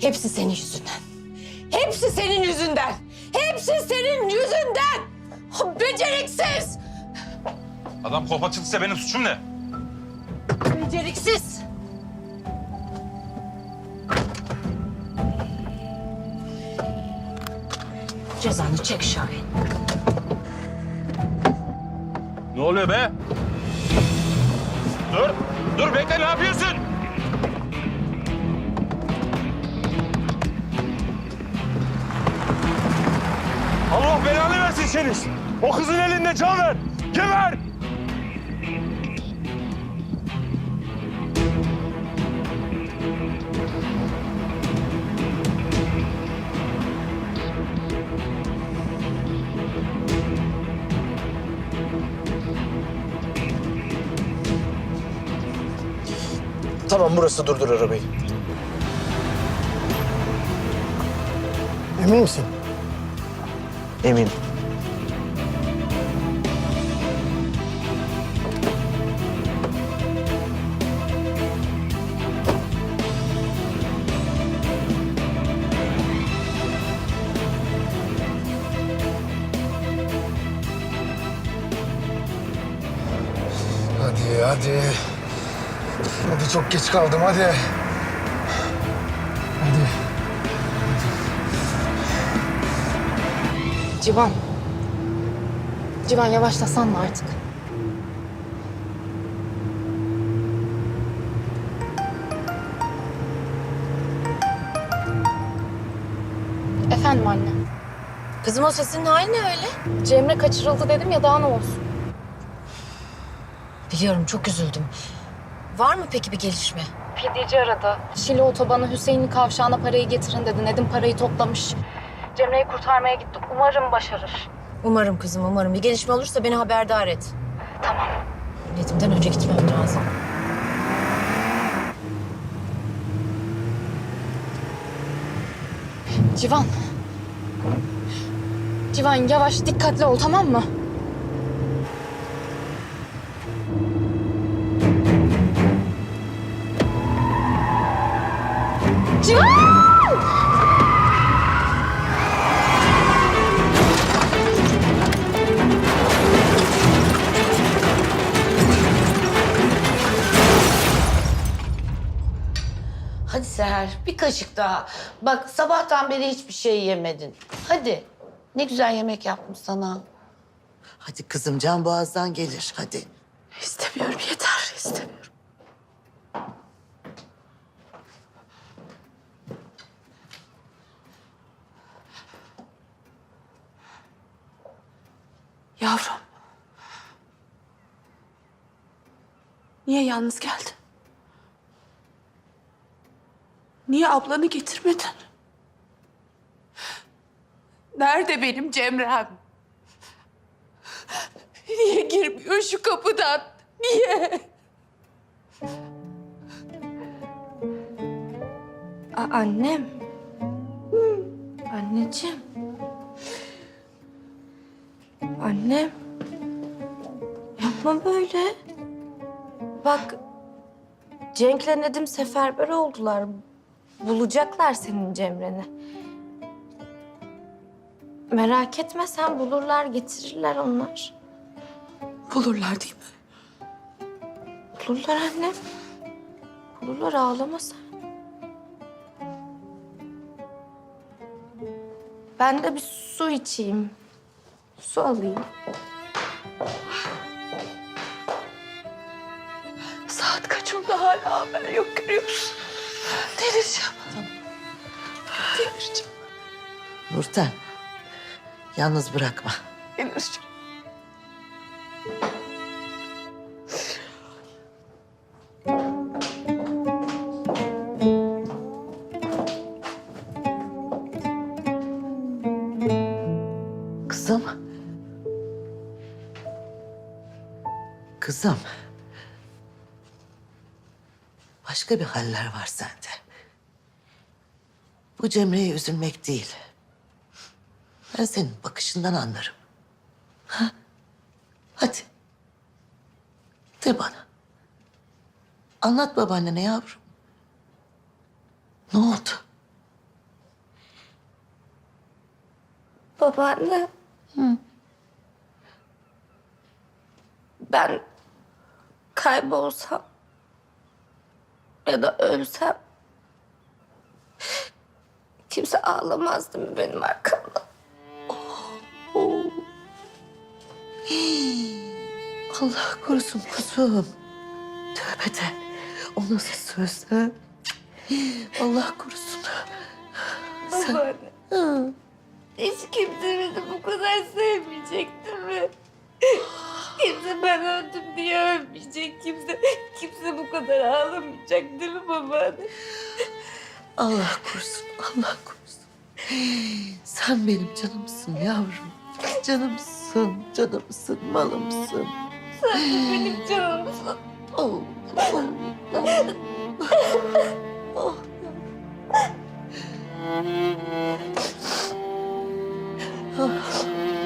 Hepsi senin yüzünden. Hepsi senin yüzünden. Hepsi senin yüzünden. Beceriksiz. Adam kolpa çıktıysa benim suçum ne? Beceriksiz. Cezanı çek Şahin. Ne oluyor be? Dur, dur bekle ne yapıyorsun? Senin. O kızın elinde Caner. Geber! Tamam burası durdur arabayı. Emin misin? Emin. Hadi hadi. Hadi çok geç kaldım hadi. Hadi. Civan. Civan yavaşlasan mı artık? Efendim anne. Kızım o sesin hali ne öyle? Cemre kaçırıldı dedim ya daha ne olsun? Biliyorum çok üzüldüm. Var mı peki bir gelişme? Fidyeci aradı. Şile otobanı Hüseyin'in kavşağına parayı getirin dedi. Nedim parayı toplamış. Cemre'yi kurtarmaya gitti. Umarım başarır. Umarım kızım umarım. Bir gelişme olursa beni haberdar et. Tamam. Nedim'den önce gitmem lazım. Civan. Civan yavaş dikkatli ol tamam mı? Seher bir kaşık daha. Bak sabahtan beri hiçbir şey yemedin. Hadi. Ne güzel yemek yaptım sana. Hadi kızım can boğazdan gelir hadi. İstemiyorum yeter istemiyorum. Yavrum. Niye yalnız geldin? Niye ablanı getirmedin? Nerede benim Cemrem? Niye girmiyor şu kapıdan? Niye? A- annem. Anneciğim. Annem. Yapma böyle. Bak Cenk'le Nedim seferber oldular. Bulacaklar senin Cemre'ni. Merak etme sen bulurlar getirirler onlar. Bulurlar değil mi? Bulurlar annem. Bulurlar ağlama sen. Ben de bir su içeyim. Su alayım. Saat kaç oldu hala haber yok görüyorsun. Delireceğim. Delireceğim. Nurten yalnız bırakma. Delireceğim. Kızım. Kızım başka bir haller var sende. Bu Cemre'ye üzülmek değil. Ben senin bakışından anlarım. Ha? Hadi. De bana. Anlat babaannene yavrum. Ne oldu? Babaanne. Hı. Ben kaybolsam ya da ölsem kimse ağlamaz değil mi benim arkamda? Allah korusun kuzum. Tövbe de. O nasıl söz ha? Allah korusun. Sen... Babaanne. Hiç kimse beni bu kadar sevmeyecek değil mi? Kimse ben öldüm diye ölmeyecek. Kimse kimse bu kadar ağlamayacak değil mi babaanne? Allah korusun, Allah korusun. Sen benim canımsın yavrum. Canımsın, canımsın, malımsın. Benim canımsın. Oh, oh, oh. Oh.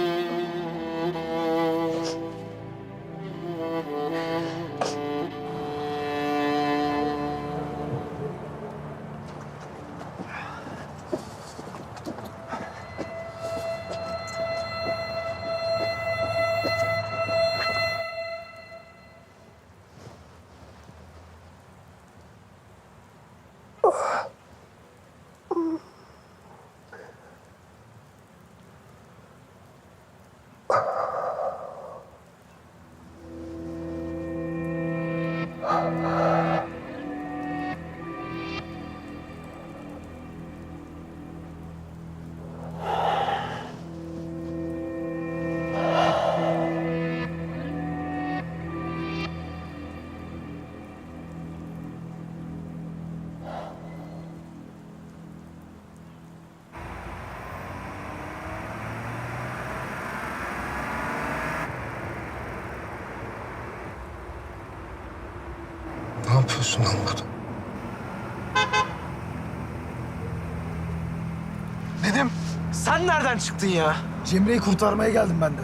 Ne yapıyorsun lan burada? Dedim. Sen nereden çıktın ya? Cemre'yi kurtarmaya geldim ben de.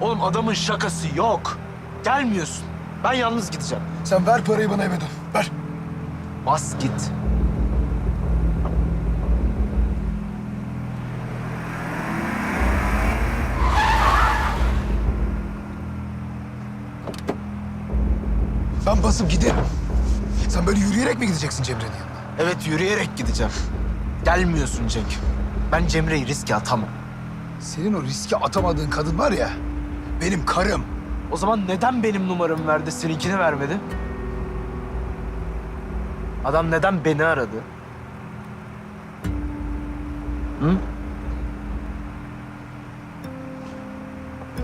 Oğlum adamın şakası yok. Gelmiyorsun. Ben yalnız gideceğim. Sen ver parayı bana eve dön. Ver. Bas git. Basıp giderim. Sen böyle yürüyerek mi gideceksin Cemre'nin yanına? Evet yürüyerek gideceğim. Gelmiyorsun Cenk. Ben Cemre'yi riske atamam. Senin o riske atamadığın kadın var ya, benim karım. O zaman neden benim numaramı verdi, seninkini vermedi? Adam neden beni aradı? Hı?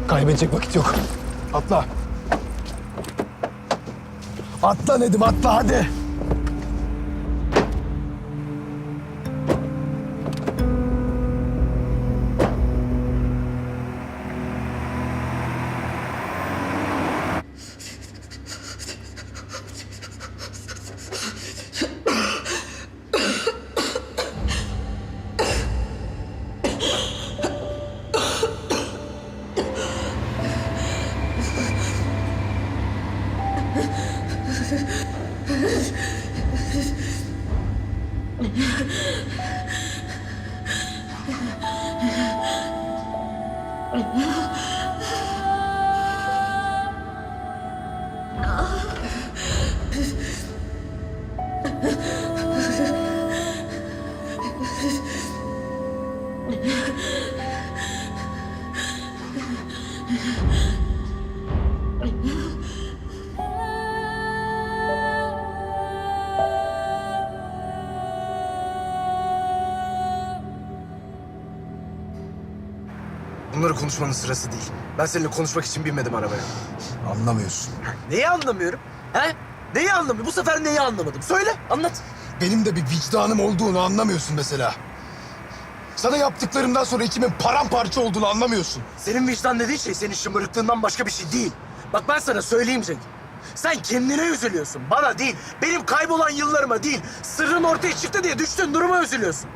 Kaybedecek vakit yok. Atla. Atla Nedim, atla hadi. 你 不 Bunları konuşmanın sırası değil. Ben seninle konuşmak için binmedim arabaya. Anlamıyorsun. Neyi anlamıyorum? He? Neyi anlamıyorum? Bu sefer neyi anlamadım? Söyle, anlat. Benim de bir vicdanım olduğunu anlamıyorsun mesela. Sana yaptıklarımdan sonra içimin paramparça olduğunu anlamıyorsun. Senin vicdan dediğin şey senin şımarıklığından başka bir şey değil. Bak ben sana söyleyeyim Cenk. Sen kendine üzülüyorsun, bana değil. Benim kaybolan yıllarıma değil. Sırrın ortaya çıktı diye düştüğün duruma üzülüyorsun.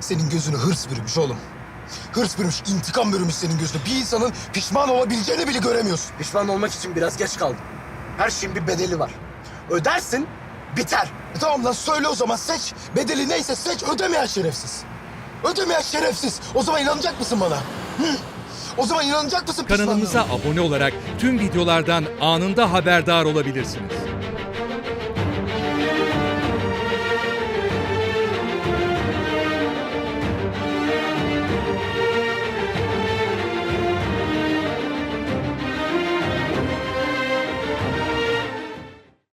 Senin gözünü hırs bürümüş oğlum. Hırs bürümüş, intikam bürümüş senin gözünü. Bir insanın pişman olabileceğini bile göremiyorsun. Pişman olmak için biraz geç kaldım. Her şeyin bir bedeli var. Ödersin, biter. E tamam lan söyle o zaman seç. Bedeli neyse seç ödemeyen şerefsiz. Ödemeyen şerefsiz. O zaman inanacak mısın bana? Hı? O zaman inanacak mısın Kanalımıza abone olarak tüm videolardan anında haberdar olabilirsiniz.